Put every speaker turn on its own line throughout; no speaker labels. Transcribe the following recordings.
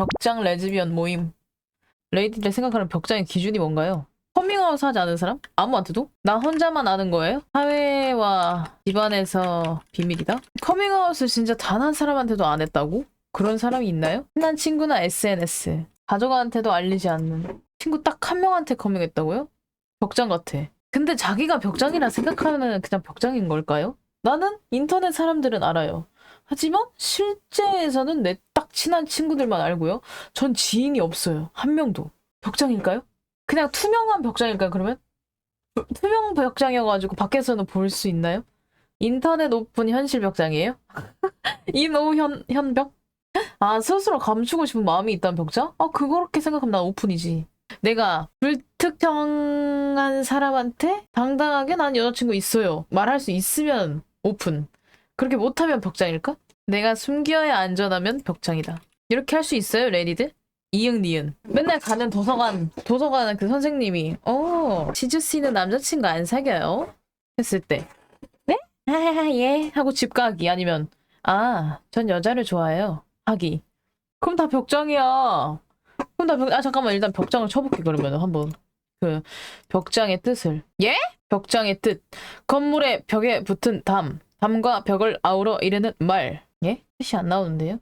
벽장 레즈비언 모임. 레이디들 생각하는 벽장의 기준이 뭔가요? 커밍아웃 하지 않은 사람? 아무한테도? 나 혼자만 아는 거예요? 사회와 집안에서 비밀이다? 커밍아웃을 진짜 단 한 사람한테도 안 했다고? 그런 사람이 있나요? 친한 친구나 SNS. 가족한테도 알리지 않는. 친구 딱 한 명한테 커밍했다고요? 벽장 같아. 근데 자기가 벽장이라 생각하면 그냥 벽장인 걸까요? 나는 인터넷 사람들은 알아요. 하지만 실제에서는 내딱 친한 친구들만 알고요. 전 지인이 없어요. 한 명도. 벽장일까요? 그냥 투명한 벽장일까요, 그러면? 투- 투명 벽장이어가지고 밖에서는 볼 수 있나요? 인터넷 오픈 현실 벽장이에요? 인오현, 현벽? 아, 스스로 감추고 싶은 마음이 있다는 벽장? 아, 그렇게 생각하면 난 오픈이지. 내가 불특정한 사람한테 당당하게 난 여자친구 있어요. 말할 수 있으면 오픈. 그렇게 못하면 벽장일까? 내가 숨겨야 안전하면 벽장이다. 이렇게 할 수 있어요, 레디들? 이응 니은. 맨날 가는 도서관, 도서관 그 선생님이, 어, 지주 씨는 남자친구 안 사겨요? 했을 때, 네? 하하하, 예. 하고 집 가기. 아니면, 아, 전 여자를 좋아해요. 하기. 그럼 다 벽장이야. 그럼 다 벽, 아, 잠깐만. 일단 벽장을 쳐볼게, 그러면 한번. 그, 벽장의 뜻을. 예? 벽장의 뜻. 건물의 벽에 붙은 담. 담과 벽을 아우러 이르는 말. 예? 뜻이 안 나오는데요?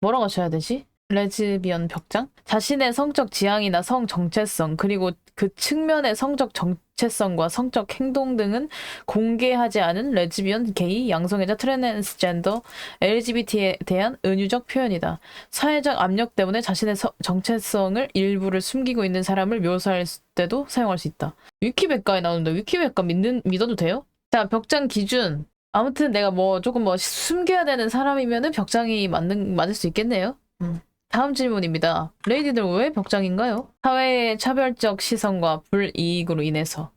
뭐라고 쳐야 되지? 레즈비언 벽장? 자신의 성적 지향이나 성 정체성, 그리고 그 측면의 성적 정체성과 성적 행동 등은 공개하지 않은 레즈비언, 게이, 양성애자, 트랜스젠더, LGBT에 대한 은유적 표현이다. 사회적 압력 때문에 자신의 서- 정체성을 일부를 숨기고 있는 사람을 묘사할 때도 사용할 수 있다. 위키백과에 나오는데 위키백과 믿는, 믿어도 돼요? 자, 벽장 기준. 아무튼 내가 뭐 조금 뭐 숨겨야 되는 사람이면은 벽장이 맞는, 맞을 수 있겠네요. 음. 다음 질문입니다. 레이디들 왜 벽장인가요? 사회의 차별적 시선과 불이익으로 인해서.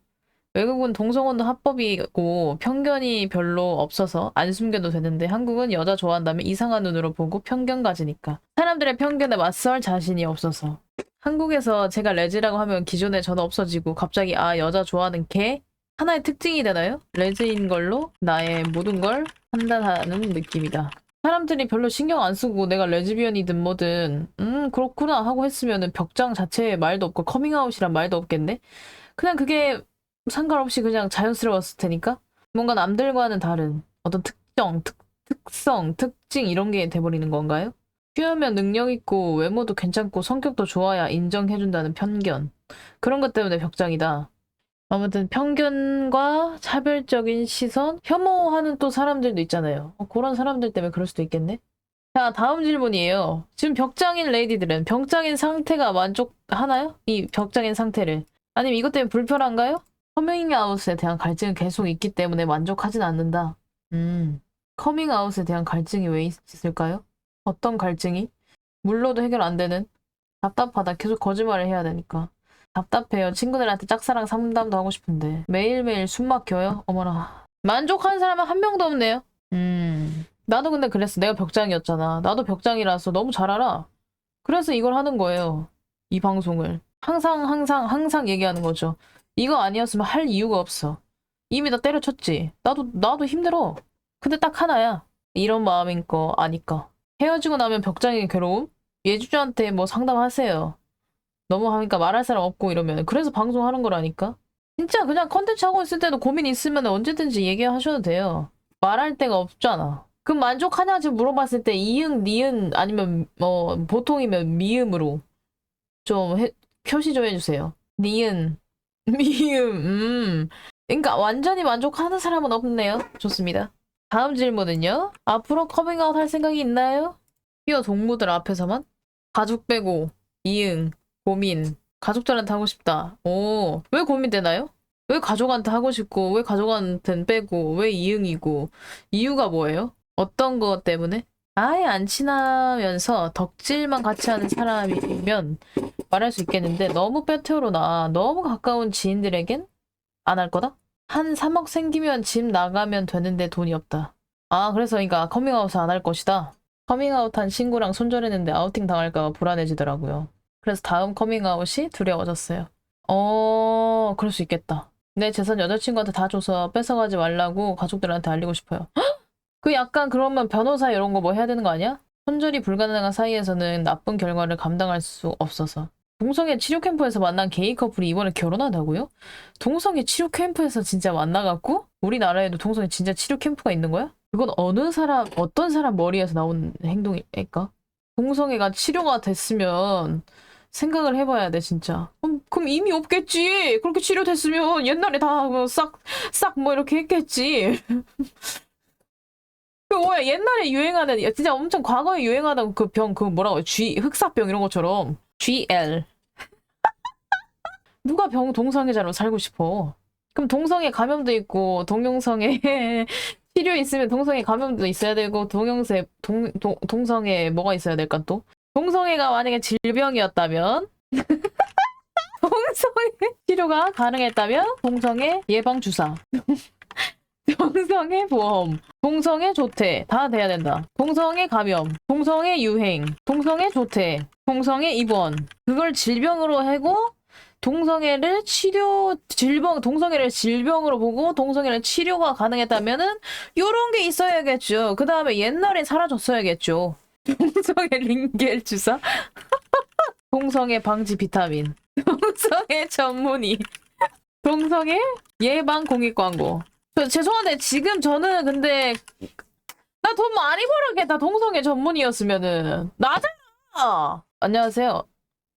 외국은 동성혼도 합법이고 편견이 별로 없어서 안 숨겨도 되는데 한국은 여자 좋아한다면 이상한 눈으로 보고 편견 가지니까. 사람들의 편견에 맞설 자신이 없어서. 한국에서 제가 레즈라고 하면 기존에 저는 없어지고 갑자기 아 여자 좋아하는 개 하나의 특징이 되나요? 레즈인 걸로 나의 모든 걸 판단하는 느낌이다. 사람들이 별로 신경 안 쓰고 내가 레즈비언이든 뭐든 음 그렇구나 하고 했으면은 벽장 자체에 말도 없고 커밍아웃이란 말도 없겠네. 그냥 그게 상관없이 그냥 자연스러웠을 테니까 뭔가 남들과는 다른 어떤 특정, 특, 특성, 특징 이런 게 돼버리는 건가요? 피우면 능력 있고 외모도 괜찮고 성격도 좋아야 인정해준다는 편견 그런 것 때문에 벽장이다. 아무튼 편견과 차별적인 시선, 혐오하는 또 사람들도 있잖아요. 어, 그런 사람들 때문에 그럴 수도 있겠네. 자, 다음 질문이에요. 지금 벽장인 레이디들은 벽장인 상태가 만족하나요? 이 벽장인 상태를. 아니면 이것 때문에 불편한가요? 커밍아웃에 대한 갈증은 계속 있기 때문에 만족하진 않는다. 음, 커밍아웃에 대한 갈증이 왜 있을까요? 어떤 갈증이? 물로도 해결 안 되는? 답답하다. 계속 거짓말을 해야 되니까. 답답해요. 친구들한테 짝사랑 상담도 하고 싶은데. 매일매일 숨 막혀요? 어머나. 만족하는 사람은 한 명도 없네요. 음. 나도 근데 그랬어. 내가 벽장이었잖아. 나도 벽장이라서 너무 잘 알아. 그래서 이걸 하는 거예요. 이 방송을. 항상, 항상, 항상 얘기하는 거죠. 이거 아니었으면 할 이유가 없어. 이미 나 때려쳤지. 나도, 나도 힘들어. 근데 딱 하나야. 이런 마음인 거 아니까. 헤어지고 나면 벽장의 괴로움? 예주주한테 뭐 상담하세요. 너무 하니까 말할 사람 없고 이러면. 그래서 방송하는 거라니까. 진짜 그냥 컨텐츠 하고 있을 때도 고민 있으면 언제든지 얘기하셔도 돼요. 말할 데가 없잖아. 그럼 만족하냐지 물어봤을 때 이응, 니은 아니면 뭐 보통이면 미음으로 좀 해- 표시 좀 해주세요. 니은, 미음, 음. 그러니까 완전히 만족하는 사람은 없네요. 좋습니다. 다음 질문은요. 앞으로 커밍아웃 할 생각이 있나요? 피어 동무들 앞에서만? 가족 빼고 이응, 고민. 가족들한테 하고 싶다. 오, 왜 고민되나요? 왜 가족한테 하고 싶고, 왜 가족한테는 빼고, 왜 이응이고, 이유가 뭐예요? 어떤 것 때문에? 아예 안 친하면서 덕질만 같이 하는 사람이면 말할 수 있겠는데, 너무 빼태우로나 너무 가까운 지인들에겐 안 할 거다? 한 3억 생기면 집 나가면 되는데 돈이 없다. 아, 그래서 그러니까 커밍아웃을 안 할 것이다. 커밍아웃한 친구랑 손절했는데 아우팅 당할까 봐 불안해지더라고요. 그래서 다음 커밍아웃이 두려워졌어요. 어, 그럴 수 있겠다. 내 재산 여자친구한테 다 줘서 뺏어가지 말라고 가족들한테 알리고 싶어요. 헉! 그 약간 그러면 변호사 이런 거 뭐 해야 되는 거 아니야? 손절이 불가능한 사이에서는 나쁜 결과를 감당할 수 없어서. 동성애 치료 캠프에서 만난 게이 커플이 이번에 결혼한다고요? 동성애 치료 캠프에서 진짜 만나갖고 우리나라에도 동성애 진짜 치료 캠프가 있는 거야? 그건 어느 사람 어떤 사람 머리에서 나온 행동일까? 동성애가 치료가 됐으면 생각을 해봐야 돼 진짜. 그럼, 그럼 이미 없겠지. 그렇게 치료됐으면 옛날에 다싹싹 뭐 이렇게 했겠지. 그 뭐야 옛날에 유행하는 진짜 엄청 과거에 유행하던 그 병 그 뭐라고 해? G 흑사병 이런 것처럼 GL 누가 병 동성애자로 살고 싶어? 그럼 동성애 감염도 있고 동용성애 치료 있으면 동성애 감염도 있어야 되고 동영세 동, 동 동성애 뭐가 있어야 될까 또? 동성애가 만약에 질병이었다면 동성애 치료가 가능했다면 동성애 예방 주사 동성애 보험 동성애 조퇴 다 돼야 된다. 동성애 감염, 동성애 유행, 동성애 조퇴, 동성애 입원. 그걸 질병으로 하고 동성애를 치료 질병 동성애를 질병으로 보고 동성애를 치료가 가능했다면은 요런 게 있어야겠죠. 그 다음에 옛날에 사라졌어야겠죠. 동성애 링겔 주사, 동성애 방지 비타민, 동성애 전문의, 동성애 예방 공익 광고. 저 죄송한데 지금 저는 근데 나 돈 많이 벌었겠다 동성애 전문이었으면은 나잖아 안녕하세요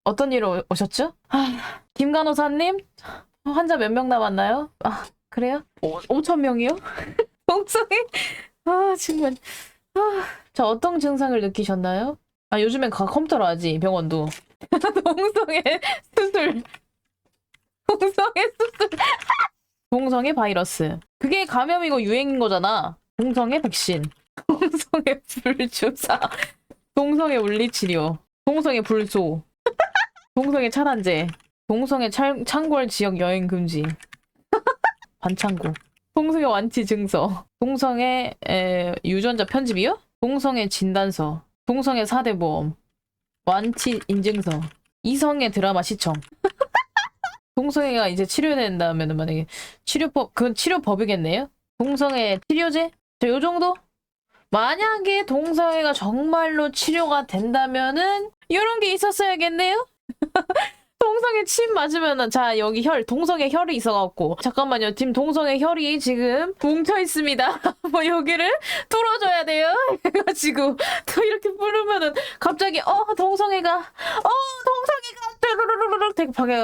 어떤 일로 오- 오셨죠? 아, 김 간호사님 환자 몇 명 남았나요? 아 그래요? 오, 5천 명이요? 동성애 아 정말 아, 자 어떤 증상을 느끼셨나요? 아 요즘엔 가 컴퓨터로 하지 병원도 동성애 수술 동성애 수술 동성애 바이러스. 그게 감염이고 유행인 거잖아. 동성애 백신. 동성애 불주사. 동성애 물리치료. 동성애 불소. 동성애 차단제. 동성애 찰, 창궐 지역 여행 금지. 반창고. 동성애 완치 증서. 동성애 에, 유전자 편집이요? 동성애 진단서. 동성애 사대보험. 완치 인증서. 이성애 드라마 시청. 동성애가 이제 치료된다면 만약에 치료법 그건 치료법이겠네요. 동성애 치료제? 저요 정도? 만약에 동성애가 정말로 치료가 된다면은 이런 게 있었어야겠네요. 동성애 침 맞으면은 자 여기 혈 동성애 혈이 있어갖고. 잠깐만요. 지금 동성애 혈이 지금 뭉쳐 있습니다. 뭐 여기를 뚫어줘야 돼요. 해가지고 또 이렇게 뿌르면은 갑자기 어 동성애가 어 동성애가 뚜루루루루 되게 방해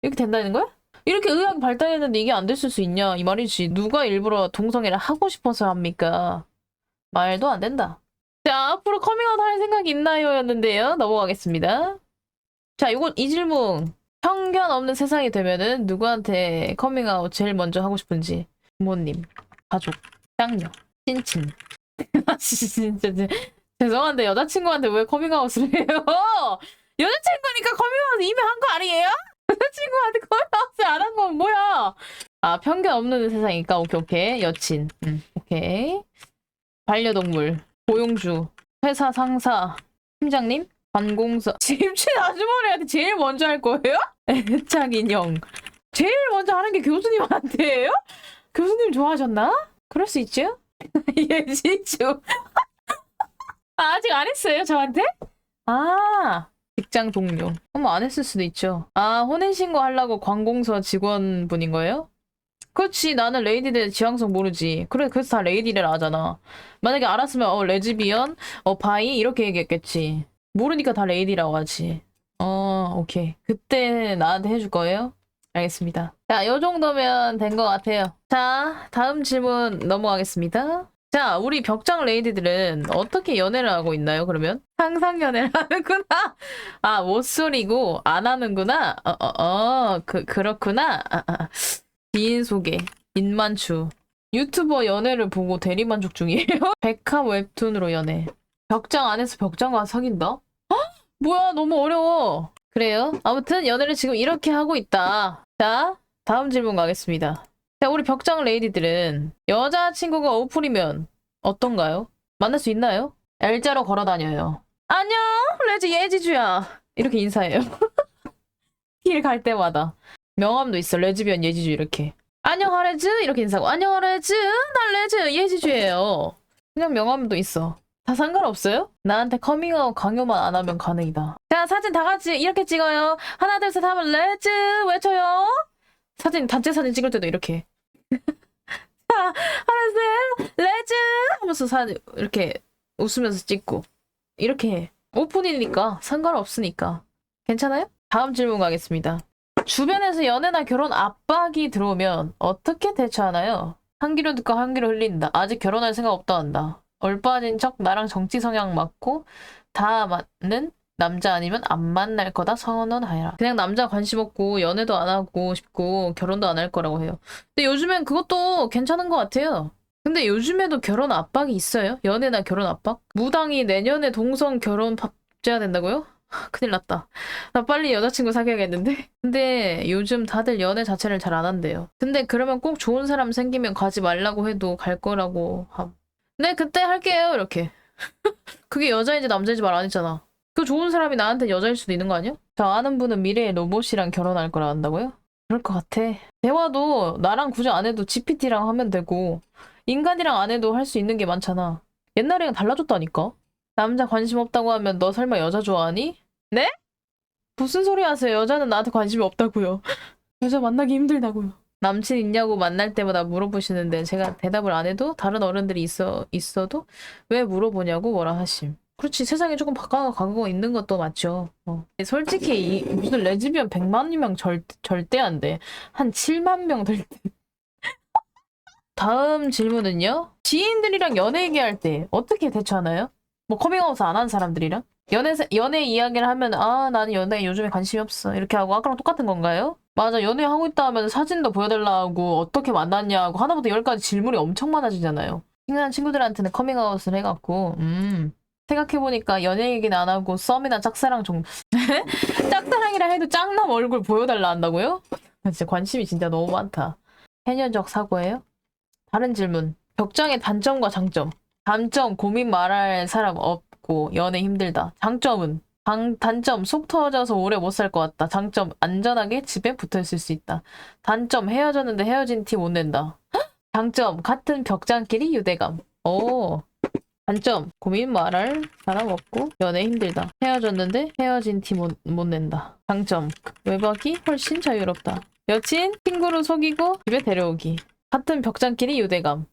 이렇게 된다는 거야? 이렇게 의학이 발달했는데 이게 안 됐을 수 있냐? 이 말이지. 누가 일부러 동성애를 하고 싶어서 합니까? 말도 안 된다. 자 앞으로 커밍아웃 할 생각 있나요? 였는데요. 넘어가겠습니다 자 이거 이 질문 편견 없는 세상이 되면은 누구한테 커밍아웃 제일 먼저 하고 싶은지 부모님 가족 쌍녀 친친 아, 진짜 진짜 죄송한데 여자친구한테 왜 커밍아웃을 해요 여자친구니까 커밍아웃 이미 한 거 아니에요? 여자친구한테 커밍아웃을 안 한 건 뭐야? 아, 편견 없는 세상이니까, 오케이, 오케이. 여친. 음, 오케이. 반려동물. 고용주. 회사 상사. 팀장님. 관공서. 집신 아주머니한테 제일 먼저 할 거예요? 애착 인형. 제일 먼저 하는 게 교수님한테예요? 교수님 좋아하셨나? 그럴 수 있죠? 예지주. 아, 아직 안 했어요, 저한테? 아, 직장 동료. 어머, 안 했을 수도 있죠. 아, 혼인신고 하려고 관공서 직원분인 거예요? 그렇지, 나는 레이디들 지향성 모르지. 그래, 그래서 다 레이디를 하잖아. 만약에 알았으면, 어, 레즈비언, 어, 바이, 이렇게 얘기했겠지. 모르니까 다 레이디라고 하지. 어, 오케이. 그때 나한테 해줄 거예요? 알겠습니다. 자, 요 정도면 된 것 같아요. 자, 다음 질문 넘어가겠습니다. 자, 우리 벽장 레이디들은 어떻게 연애를 하고 있나요, 그러면? 상상 연애를 하는구나. 아, 못소리고 안 하는구나. 어, 어, 어, 그, 그렇구나. 아, 아. 지인 소개, 인만추. 유튜버 연애를 보고 대리만족 중이에요. 백합 웹툰으로 연애. 벽장 안에서 벽장과 사귄다? 헉? 뭐야, 너무 어려워. 그래요? 아무튼 연애를 지금 이렇게 하고 있다. 자, 다음 질문 가겠습니다. 자, 우리 벽장 레이디들은 여자친구가 어플이면 어떤가요? 만날 수 있나요? L자로 걸어 다녀요. 안녕, 레즈 예지주야. 이렇게 인사해요. 길 갈 때마다. 명함도 있어. 레즈비언 예지주 이렇게. 안녕 하레즈 이렇게 인사하고 안녕 하레즈 난 레즈 예지주예요. 그냥 명함도 있어. 다 상관없어요? 나한테 커밍아웃 강요만 안 하면 가능이다. 자, 사진 다 같이 이렇게 찍어요. 하나, 둘, 셋 하면 레츠 외쳐요. 사진, 단체 사진 찍을 때도 이렇게. 자, 하나, 셋, 레츠 하면서 사진 이렇게 웃으면서 찍고. 이렇게 해. 오픈이니까 상관없으니까. 괜찮아요? 다음 질문 가겠습니다. 주변에서 연애나 결혼 압박이 들어오면 어떻게 대처하나요? 한 귀로 듣고 한 귀로 흘린다. 아직 결혼할 생각 없다 한다. 얼빠진 척 나랑 정치 성향 맞고 다 맞는 남자 아니면 안 만날 거다 선언하여라. 그냥 남자 관심 없고 연애도 안 하고 싶고 결혼도 안 할 거라고 해요. 근데 요즘엔 그것도 괜찮은 것 같아요. 근데 요즘에도 결혼 압박이 있어요? 연애나 결혼 압박? 무당이 내년에 동성 결혼 밥줘야 된다고요? 큰일 났다. 나 빨리 여자친구 사귀어야겠는데? 근데 요즘 다들 연애 자체를 잘 안 한대요. 근데 그러면 꼭 좋은 사람 생기면 가지 말라고 해도 갈 거라고 함. 네, 그때 할게요. 이렇게. 그게 여자인지 남자인지 말 안 했잖아. 그 좋은 사람이 나한테 여자일 수도 있는 거 아니야? 저 아는 분은 미래에 로봇이랑 결혼할 거라 한다고요? 그럴 것 같아. 대화도 나랑 굳이 안 해도 GPT랑 하면 되고, 인간이랑 안 해도 할 수 있는 게 많잖아. 옛날이랑 달라졌다니까? 남자 관심 없다고 하면 너 설마 여자 좋아하니? 네? 무슨 소리 하세요? 여자는 나한테 관심이 없다고요. 여자 만나기 힘들다고요. 남친 있냐고 만날 때마다 물어보시는데 제가 대답을 안 해도 다른 어른들이 있어 있어도 왜 물어보냐고 뭐라 하심. 그렇지 세상에 조금 바꿔가고 있는 것도 맞죠. 어. 솔직히 이, 무슨 레즈비언 100만 명 절, 절대 안 돼. 한 7만 명 될 때. 다음 질문은요. 지인들이랑 연애 얘기할 때 어떻게 대처하나요? 뭐 커밍아웃 안 한 사람들이랑? 연애, 연애 이야기를 하면, 아, 나는 연애에 요즘에 관심이 없어. 이렇게 하고, 아까랑 똑같은 건가요? 맞아, 연애하고 있다 하면 사진도 보여달라 하고, 어떻게 만났냐고, 하나부터 열까지 질문이 엄청 많아지잖아요. 친한 친구들한테는 커밍아웃을 해갖고, 음. 생각해보니까 연애 얘기는 안 하고, 썸이나 짝사랑 정도. 짝사랑이라 해도 짝남 얼굴 보여달라 한다고요? 나 진짜 관심이 진짜 너무 많다. 해녀적 사고예요? 다른 질문. 벽장의 단점과 장점. 단점, 고민 말할 사람 없고, 연애 힘들다. 장점은? 장, 단점, 속 터져서 오래 못 살 것 같다. 장점, 안전하게 집에 붙어 있을 수 있다. 단점, 헤어졌는데 헤어진 티 못 낸다. 헉! 장점, 같은 벽장끼리 유대감. 오. 단점, 고민 말할 사람 없고, 연애 힘들다. 헤어졌는데 헤어진 티 못 못 낸다. 장점, 외박이 훨씬 자유롭다. 여친, 친구를 속이고 집에 데려오기. 같은 벽장끼리 유대감.